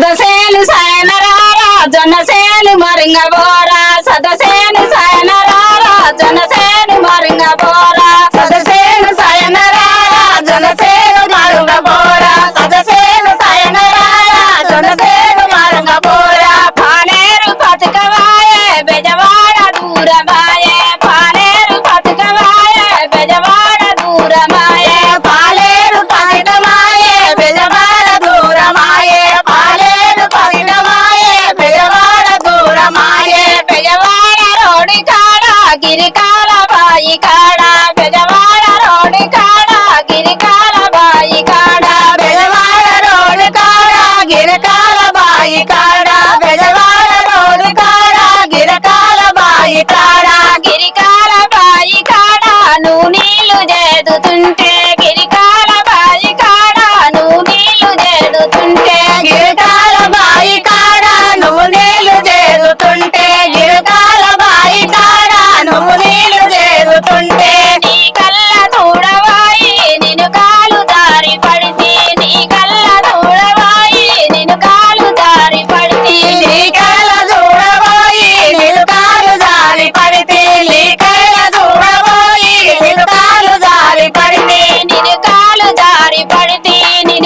సదసేలు సాయనరారా జొన్నసేలు మరింగ బోరా గిరికాల బాయి కాడ బెజవాడ రోడి కాడ గిరికాల బాయి కాడ బెజవాడ రోడ్డు కాడ గిరకాల బాయి కాడ బెజవాడ రోడ్డు కాడ గిరకాల బాయి కాడ గిరికాల బాయి కాడ.